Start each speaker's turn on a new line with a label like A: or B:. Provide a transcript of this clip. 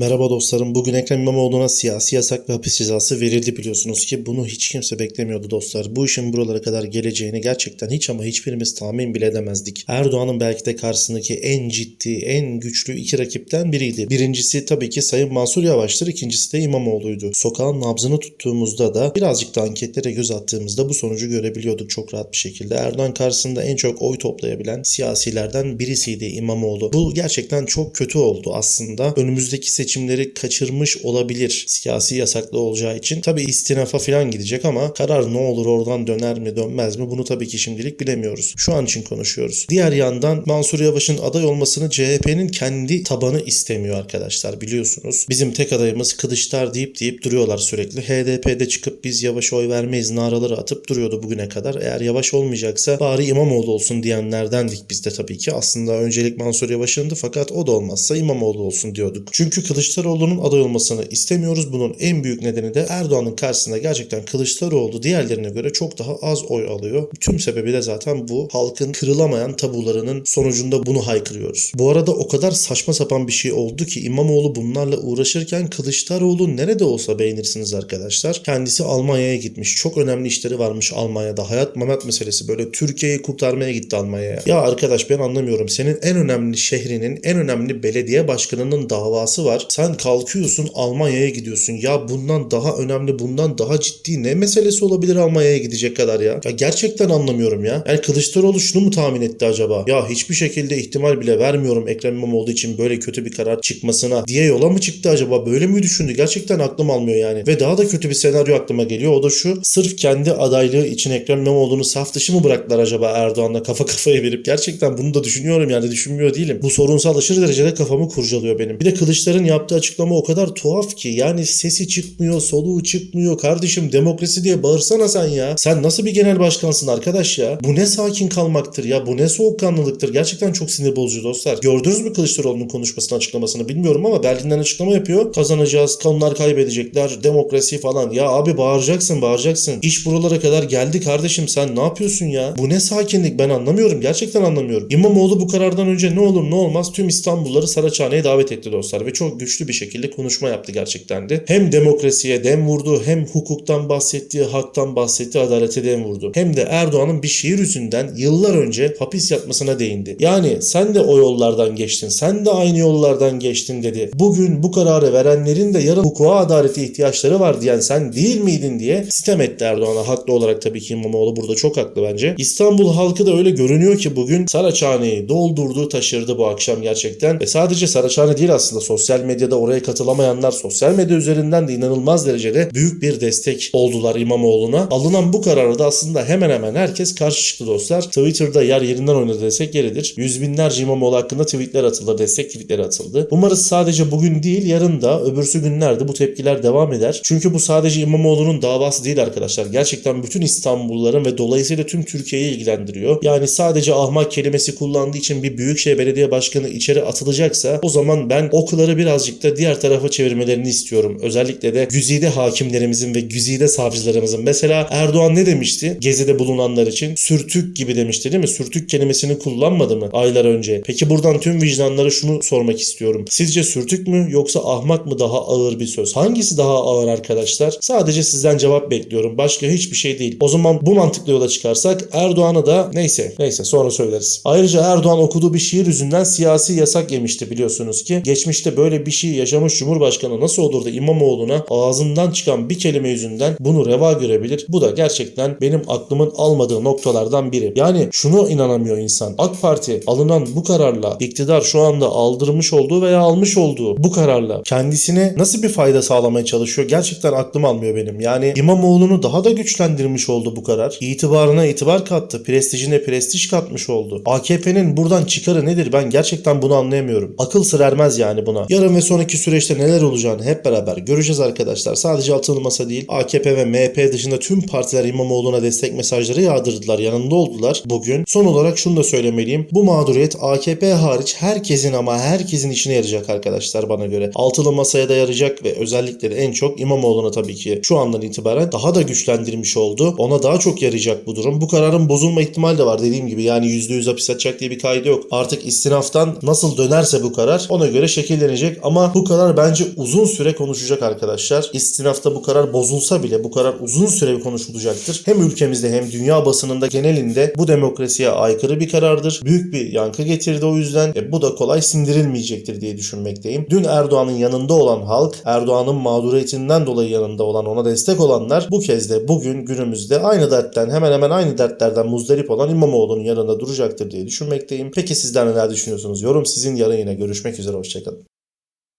A: Merhaba dostlarım. Bugün Ekrem İmamoğlu'na siyasi yasak ve hapis cezası verildi biliyorsunuz ki bunu hiç kimse beklemiyordu dostlar. Bu işin buralara kadar geleceğini gerçekten hiç ama hiçbirimiz tahmin bile edemezdik. Erdoğan'ın belki de karşısındaki en ciddi, en güçlü iki rakipten biriydi. Birincisi tabii ki Sayın Mansur Yavaş'tır. ikincisi de İmamoğlu'ydu. Sokağın nabzını tuttuğumuzda da birazcık da anketlere göz attığımızda bu sonucu görebiliyorduk çok rahat bir şekilde. Erdoğan karşısında en çok oy toplayabilen siyasilerden birisiydi İmamoğlu. Bu gerçekten çok kötü oldu aslında. Önümüzdeki seçimleri kaçırmış olabilir siyasi yasaklı olacağı için. Tabii istinafa falan gidecek ama karar ne olur oradan döner mi dönmez mi bunu tabii ki şimdilik bilemiyoruz. Şu an için konuşuyoruz. Diğer yandan Mansur Yavaş'ın aday olmasını CHP'nin kendi tabanı istemiyor arkadaşlar biliyorsunuz. Bizim tek adayımız Kılıçlar deyip deyip duruyorlar sürekli. HDP'de çıkıp biz Yavaş'a oy vermeyiz naraları atıp duruyordu bugüne kadar. Eğer Yavaş olmayacaksa bari İmamoğlu olsun diyenlerdendik biz de tabii ki. Aslında öncelik Mansur Yavaş'ındı fakat o da olmazsa İmamoğlu olsun diyorduk. Çünkü Kılıçdaroğlu'nun aday olmasını istemiyoruz. Bunun en büyük nedeni de Erdoğan'ın karşısında gerçekten Kılıçdaroğlu diğerlerine göre çok daha az oy alıyor. Tüm sebebi de zaten bu. Halkın kırılamayan tabularının sonucunda bunu haykırıyoruz. Bu arada o kadar saçma sapan bir şey oldu ki İmamoğlu bunlarla uğraşırken Kılıçdaroğlu nerede olsa beğenirsiniz arkadaşlar. Kendisi Almanya'ya gitmiş. Çok önemli işleri varmış Almanya'da. Hayat mamat meselesi böyle Türkiye'yi kurtarmaya gitti Almanya'ya. Ya arkadaş ben anlamıyorum. Senin en önemli şehrinin en önemli belediye başkanının davası var. Sen kalkıyorsun Almanya'ya gidiyorsun. Ya bundan daha önemli, bundan daha ciddi ne meselesi olabilir Almanya'ya gidecek kadar ya? Ya gerçekten anlamıyorum ya. Yani Kılıçdaroğlu şunu mu tahmin etti acaba? Ya hiçbir şekilde ihtimal bile vermiyorum Ekrem İmamoğlu için böyle kötü bir karar çıkmasına diye yola mı çıktı acaba? Böyle mi düşündü? Gerçekten aklım almıyor yani. Ve daha da kötü bir senaryo aklıma geliyor. O da şu. Sırf kendi adaylığı için Ekrem İmamoğlu'nu saf dışı mı bıraktılar acaba Erdoğan'la kafa kafaya verip? Gerçekten bunu da düşünüyorum yani düşünmüyor değilim. Bu sorunsal aşırı derecede kafamı kurcalıyor benim. Bir de Kılıçların yaptığı açıklama o kadar tuhaf ki. Yani sesi çıkmıyor, soluğu çıkmıyor. Kardeşim demokrasi diye bağırsana sen ya. Sen nasıl bir genel başkansın arkadaş ya? Bu ne sakin kalmaktır ya? Bu ne soğukkanlılıktır? Gerçekten çok sinir bozucu dostlar. Gördünüz mü Kılıçdaroğlu'nun konuşmasını, açıklamasını bilmiyorum ama Berlin'den açıklama yapıyor. Kazanacağız, kanunlar kaybedecekler, demokrasi falan. Ya abi bağıracaksın, bağıracaksın. İş buralara kadar geldi kardeşim sen ne yapıyorsun ya? Bu ne sakinlik ben anlamıyorum. Gerçekten anlamıyorum. İmamoğlu bu karardan önce ne olur ne olmaz tüm İstanbulluları Saraçhane'ye davet etti dostlar ve çok güçlü bir şekilde konuşma yaptı gerçekten de. Hem demokrasiye dem vurdu hem hukuktan bahsetti, haktan bahsetti, adalete dem vurdu. Hem de Erdoğan'ın bir şiir yüzünden yıllar önce hapis yatmasına değindi. Yani sen de o yollardan geçtin, sen de aynı yollardan geçtin dedi. Bugün bu kararı verenlerin de yarın hukuka adalete ihtiyaçları var diyen sen değil miydin diye sitem etti Erdoğan'a. Haklı olarak tabii ki İmamoğlu burada çok haklı bence. İstanbul halkı da öyle görünüyor ki bugün Saraçhane'yi doldurdu, taşırdı bu akşam gerçekten. Ve sadece Saraçhane değil aslında sosyal medyada oraya katılamayanlar sosyal medya üzerinden de inanılmaz derecede büyük bir destek oldular İmamoğlu'na. Alınan bu kararı da aslında hemen hemen herkes karşı çıktı dostlar. Twitter'da yer yerinden oynadı desek yeridir. Yüz binlerce İmamoğlu hakkında tweetler atıldı, destek tweetleri atıldı. Umarız sadece bugün değil yarın da öbürsü günlerde bu tepkiler devam eder. Çünkü bu sadece İmamoğlu'nun davası değil arkadaşlar. Gerçekten bütün İstanbulluların ve dolayısıyla tüm Türkiye'yi ilgilendiriyor. Yani sadece ahmak kelimesi kullandığı için bir büyükşehir belediye başkanı içeri atılacaksa o zaman ben okları birazcık da diğer tarafa çevirmelerini istiyorum. Özellikle de güzide hakimlerimizin ve güzide savcılarımızın. Mesela Erdoğan ne demişti? Gezide bulunanlar için sürtük gibi demişti değil mi? Sürtük kelimesini kullanmadı mı aylar önce? Peki buradan tüm vicdanlara şunu sormak istiyorum. Sizce sürtük mü yoksa ahmak mı daha ağır bir söz? Hangisi daha ağır arkadaşlar? Sadece sizden cevap bekliyorum. Başka hiçbir şey değil. O zaman bu mantıklı yola çıkarsak Erdoğan'ı da neyse neyse sonra söyleriz. Ayrıca Erdoğan okuduğu bir şiir yüzünden siyasi yasak yemişti biliyorsunuz ki. Geçmişte böyle bir şey yaşamış Cumhurbaşkanı nasıl olur da İmamoğlu'na ağzından çıkan bir kelime yüzünden bunu reva görebilir? Bu da gerçekten benim aklımın almadığı noktalardan biri. Yani şunu inanamıyor insan. AK Parti alınan bu kararla iktidar şu anda aldırmış olduğu veya almış olduğu bu kararla kendisine nasıl bir fayda sağlamaya çalışıyor? Gerçekten aklım almıyor benim. Yani İmamoğlu'nu daha da güçlendirmiş oldu bu karar. İtibarına itibar kattı. Prestijine prestij katmış oldu. AKP'nin buradan çıkarı nedir? Ben gerçekten bunu anlayamıyorum. Akıl sır ermez yani buna. Yarın ve sonraki süreçte neler olacağını hep beraber göreceğiz arkadaşlar. Sadece altılı masa değil. AKP ve MHP dışında tüm partiler İmamoğlu'na destek mesajları yağdırdılar. Yanında oldular bugün. Son olarak şunu da söylemeliyim. Bu mağduriyet AKP hariç herkesin ama herkesin işine yarayacak arkadaşlar bana göre. Altılı masaya da yarayacak ve özellikle de en çok İmamoğlu'na tabii ki şu andan itibaren daha da güçlendirmiş oldu. Ona daha çok yarayacak bu durum. Bu kararın bozulma ihtimali de var dediğim gibi. Yani %100 hapis atacak diye bir kaydı yok. Artık istinaftan nasıl dönerse bu karar ona göre şekillenecek ama Ama bu karar bence uzun süre konuşacak arkadaşlar. İstinafta bu karar bozulsa bile bu karar uzun süre konuşulacaktır. Hem ülkemizde hem dünya basınında genelinde bu demokrasiye aykırı bir karardır. Büyük bir yankı getirdi o yüzden. E, bu da kolay sindirilmeyecektir diye düşünmekteyim. Dün Erdoğan'ın yanında olan halk, Erdoğan'ın mağduriyetinden dolayı yanında olan, ona destek olanlar bu kez de bugün günümüzde aynı dertten hemen hemen aynı dertlerden muzdarip olan İmamoğlu'nun yanında duracaktır diye düşünmekteyim. Peki sizler neler düşünüyorsunuz? Yorum sizin yarın yine görüşmek üzere hoşçakalın.